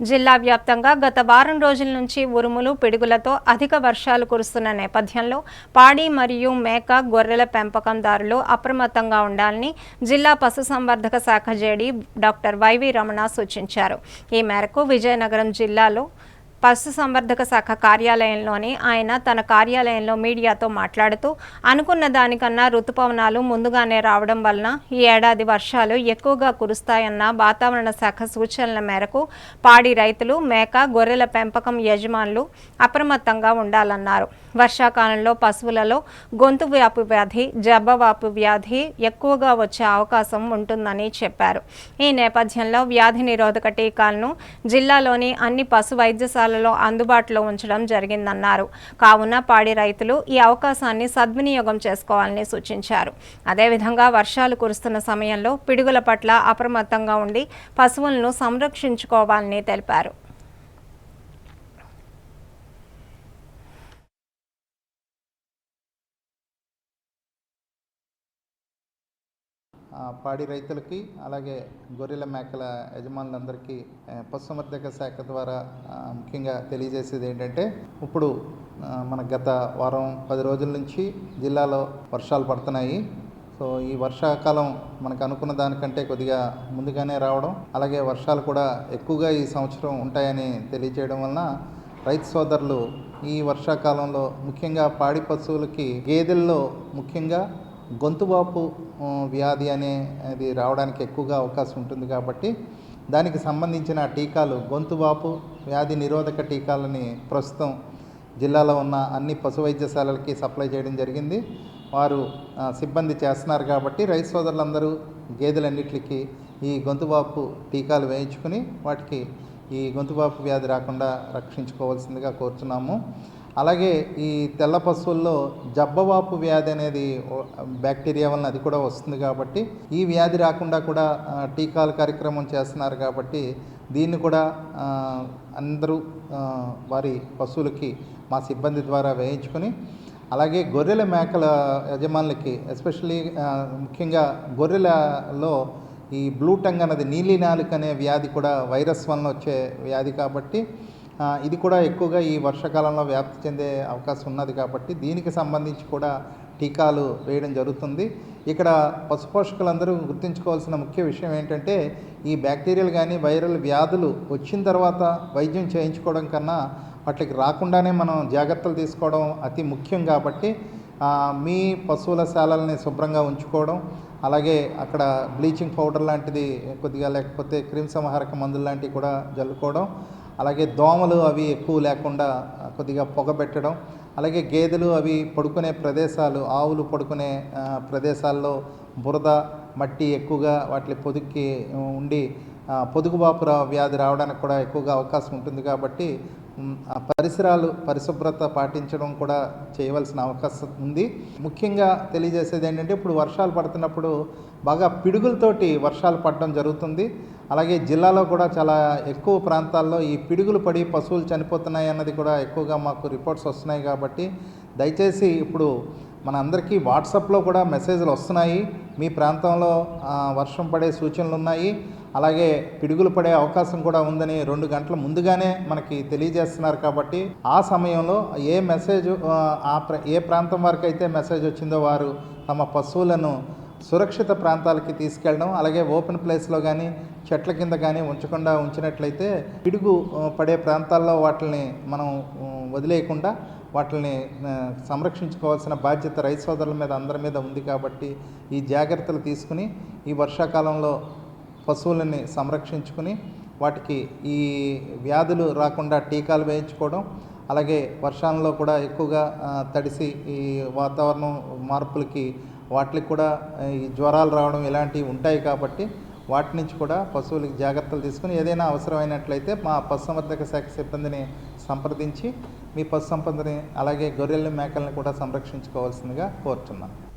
జిల్లా వ్యాప్తంగా గత వారం రోజుల నుంచి ఉరుములు పిడుగులతో అధిక వర్షాలు కురుస్తున్న నేపథ్యంలో పాడి మరియు మేక గొర్రెల పెంపకందారులు అప్రమత్తంగా ఉండాలని జిల్లా పశుసంవర్ధక శాఖ జేడీ డాక్టర్ వైవి రమణ సూచించారు. ఈ మేరకు విజయనగరం జిల్లాలో పశుసంవర్ధక శాఖ కార్యాలయంలోని ఆయన తన కార్యాలయంలో మీడియాతో మాట్లాడుతూ అనుకున్న దానికన్నా రుతుపవనాలు ముందుగానే రావడం వలన ఈ ఏడాది వర్షాలు ఎక్కువగా కురుస్తాయన్న వాతావరణ శాఖ సూచనల మేరకు పాడి రైతులు మేక గొర్రెల పెంపకం యజమానులు అప్రమత్తంగా ఉండాలన్నారు. వర్షాకాలంలో పశువులలో గొంతు వ్యాపు వ్యాధి జబ్బవాపు వ్యాధి ఎక్కువగా వచ్చే అవకాశం ఉంటుందని చెప్పారు. ఈ నేపథ్యంలో వ్యాధి నిరోధక టీకాలను జిల్లాలోని అన్ని పశు వైద్యశాలలో అందుబాటులో ఉంచడం జరిగిందన్నారు. కావున పాడి రైతులు ఈ అవకాశాన్ని సద్వినియోగం చేసుకోవాలని సూచించారు. అదేవిధంగా వర్షాలు కురుస్తున్న సమయంలో పిడుగుల పట్ల అప్రమత్తంగా ఉండి పశువులను సంరక్షించుకోవాలని తెలిపారు. పాడి రైతులకి అలాగే గొర్రెల మేకల యజమానులందరికీ పశుసంవర్ధక శాఖ ద్వారా ముఖ్యంగా తెలియజేసేది ఏంటంటే ఇప్పుడు మన గత వారం పది రోజుల నుంచి జిల్లాలో వర్షాలు పడుతున్నాయి. సో ఈ వర్షాకాలం మనకు అనుకున్న దానికంటే కొద్దిగా ముందుగానే రావడం అలాగే వర్షాలు కూడా ఎక్కువగా ఈ సంవత్సరం ఉంటాయని తెలియజేయడం వలన రైతు సోదరులు ఈ వర్షాకాలంలో ముఖ్యంగా పాడి పశువులకి గేదెల్లో ముఖ్యంగా గొంతువాపు వ్యాధి అనే అది రావడానికి ఎక్కువగా అవకాశం ఉంటుంది కాబట్టి దానికి సంబంధించిన టీకాలు గొంతువాపు వ్యాధి నిరోధక టీకాలని ప్రస్తుతం జిల్లాలో ఉన్న అన్ని పశు వైద్యశాలలకి సప్లై చేయడం జరిగింది. వారు సిబ్బంది చేస్తున్నారు కాబట్టి రైతు సోదరులందరూ గేదెలన్నిటికీ ఈ గొంతువాపు టీకాలు వేయించుకుని వాటికి ఈ గొంతువాపు వ్యాధి రాకుండా రక్షించుకోవాల్సిందిగా కోరుతున్నాము. అలాగే ఈ తెల్ల పశువుల్లో జబ్బవాపు వ్యాధి అనేది బ్యాక్టీరియా వలన అది కూడా వస్తుంది కాబట్టి ఈ వ్యాధి రాకుండా కూడా టీకాల కార్యక్రమం చేస్తున్నారు కాబట్టి దీన్ని కూడా అందరూ వారి పశువులకి మా సిబ్బంది ద్వారా వేయించుకొని అలాగే గొర్రెల మేకల యజమానులకి ఎస్పెషలీ ముఖ్యంగా గొర్రెలలో ఈ బ్లూ టంగ్ అన్నది నీలి నాలుక అనే వ్యాధి కూడా వైరస్ వలన వచ్చే వ్యాధి కాబట్టి ఇది కూడా ఎక్కువగా ఈ వర్షాకాలంలో వ్యాప్తి చెందే అవకాశం ఉన్నది కాబట్టి దీనికి సంబంధించి కూడా టీకాలు వేయడం జరుగుతుంది. ఇక్కడ పశుపోషకులందరూ గుర్తుంచుకోవాల్సిన ముఖ్య విషయం ఏంటంటే ఈ బ్యాక్టీరియల్ కానీ వైరల్ వ్యాధులు వచ్చిన తర్వాత వైద్యం చేయించుకోవడం కన్నా వాటికి రాకుండానే మనం జాగ్రత్తలు తీసుకోవడం అతి ముఖ్యం కాబట్టి మీ పశువుల శాలల్ని శుభ్రంగా ఉంచుకోవడం అలాగే అక్కడ బ్లీచింగ్ పౌడర్ లాంటిది కొద్దిగా లేకపోతే క్రిమిసంహారక మందులు లాంటివి కూడా జల్లుకోవడం అలాగే దోమలు అవి ఎక్కువ లేకుండా కొద్దిగా పొగ పెట్టడం అలాగే గేదెలు అవి పడుకునే ప్రదేశాలు ఆవులు పడుకునే ప్రదేశాల్లో బురద మట్టి ఎక్కువగా వాటి పొదుక్కి ఉండి పొదుగుబాపుర వ్యాధి రావడానికి కూడా ఎక్కువగా అవకాశం ఉంటుంది కాబట్టి పరిసరాలు పరిశుభ్రత పాటించడం కూడా చేయవలసిన అవకాశం ఉంది. ముఖ్యంగా తెలియజేసేది ఏంటంటే ఇప్పుడు వర్షాలు పడుతున్నప్పుడు బాగా పిడుగులతోటి వర్షాలు పడడం జరుగుతుంది. అలాగే జిల్లాలో కూడా చాలా ఎక్కువ ప్రాంతాల్లో ఈ పిడుగులు పడి పశువులు చనిపోతున్నాయి అన్నది కూడా ఎక్కువగా మాకు రిపోర్ట్స్ వస్తున్నాయి కాబట్టి దయచేసి ఇప్పుడు మన అందరికీ వాట్సాప్లో కూడా మెసేజ్లు వస్తున్నాయి. మీ ప్రాంతంలో వర్షం పడే సూచనలు ఉన్నాయి. అలాగే పిడుగులు పడే అవకాశం కూడా ఉందని రెండు గంటల ముందుగానే మనకి తెలియజేస్తున్నారు కాబట్టి ఆ సమయంలో ఏ మెసేజ్ ఆ, ఆ ప్ర ఏ ప్రాంతం వరకు అయితే మెసేజ్ వచ్చిందో వారు తమ పశువులను సురక్షిత ప్రాంతాలకి తీసుకెళ్ళడం అలాగే ఓపెన్ ప్లేస్లో కానీ చెట్ల కింద కానీ ఉంచకుండా ఉంచినట్లయితే పిడుగు పడే ప్రాంతాల్లో వాటిని మనం వదిలేయకుండా వాటిని సంరక్షించుకోవాల్సిన బాధ్యత రైతు సోదరుల మీద అందరి మీద ఉంది కాబట్టి ఈ జాగ్రత్తలు తీసుకుని ఈ వర్షాకాలంలో పశువులని సంరక్షించుకుని వాటికి ఈ వ్యాధులు రాకుండా టీకాలు వేయించుకోవడం అలాగే వర్షాలలో కూడా ఎక్కువగా తడిసి ఈ వాతావరణం మార్పులకి వాటికి కూడా ఈ జ్వరాలు రావడం ఇలాంటివి ఉంటాయి కాబట్టి వాటి నుంచి కూడా పశువులకి జాగ్రత్తలు తీసుకుని ఏదైనా అవసరమైనట్లయితే మా పశుసంవర్ధక శాఖ సిబ్బందిని సంప్రదించి మీ పశు సంపదని అలాగే గొర్రెలను మేకల్ని కూడా సంరక్షించుకోవాల్సిందిగా కోరుతున్నాను